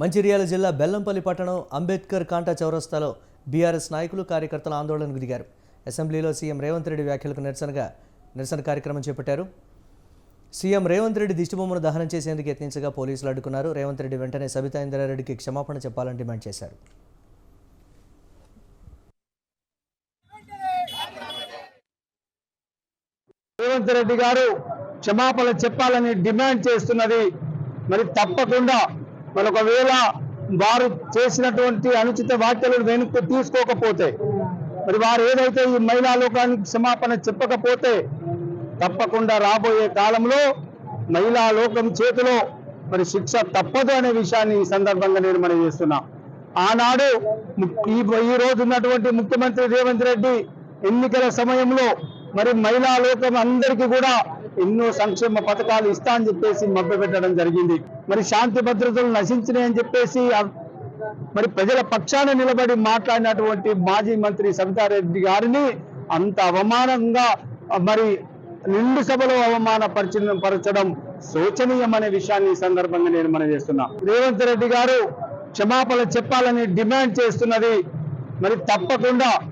మంచిర్యాల జిల్లా బెల్లంపల్లి పట్టణం అంబేద్కర్ కాంటా చౌరస్తాలో బీఆర్ఎస్ నాయకులు కార్యకర్తలు ఆందోళనకు దిగారు. అసెంబ్లీలో సీఎం రేవంత్ రెడ్డి వ్యాఖ్యలకు నిరసనగా నిరసన కార్యక్రమం చేపట్టారు. సీఎం రేవంత్ రెడ్డి దిష్టిబొమ్మను దహనం చేసేందుకు యత్నించగా పోలీసులు అడ్డుకున్నారు. రేవంత్ రెడ్డి వెంటనే సబితా ఇందిరారెడ్డికి క్షమాపణ చెప్పాలని డిమాండ్ చేశారు. రేవంత్ రెడ్డి గారు క్షమాపణ చెప్పాలని డిమాండ్ చేస్తున్నది. మరి తప్పకుండా మరి ఒకవేళ వారు చేసినటువంటి అనుచిత వ్యాఖ్యలు వెనుక తీసుకోకపోతే మరి వారు ఏదైతే ఈ మహిళా లోకానికి క్షమాపణ చెప్పకపోతే తప్పకుండా రాబోయే కాలంలో మహిళా లోకం చేతిలో మరి శిక్ష తప్పదు అనే విషయాన్ని ఈ సందర్భంగా నేను మనం చేస్తున్నా. ఆనాడు ఈ ఈ రోజు ఉన్నటువంటి ముఖ్యమంత్రి రేవంత్ రెడ్డి ఎన్నికల సమయంలో మరి మహిళా లోకం అందరికీ కూడా ఎన్నో సంక్షేమ పథకాలు ఇస్తా అని చెప్పేసి మభ్యపెట్టడం జరిగింది. మరి శాంతి భద్రతలు నశించినాయని చెప్పేసి మరి ప్రజల పక్షాన నిలబడి మాట్లాడినటువంటి మాజీ మంత్రి సబితారెడ్డి గారిని అంత అవమానంగా మరి నిండు సభలో అవమానపరిచిన పరచడం శోచనీయమనే విషయాన్ని ఈ సందర్భంగా నేను మనం చేస్తున్నా. రేవంత్ రెడ్డి గారు క్షమాపణ చెప్పాలని డిమాండ్ చేస్తున్నది. మరి తప్పకుండా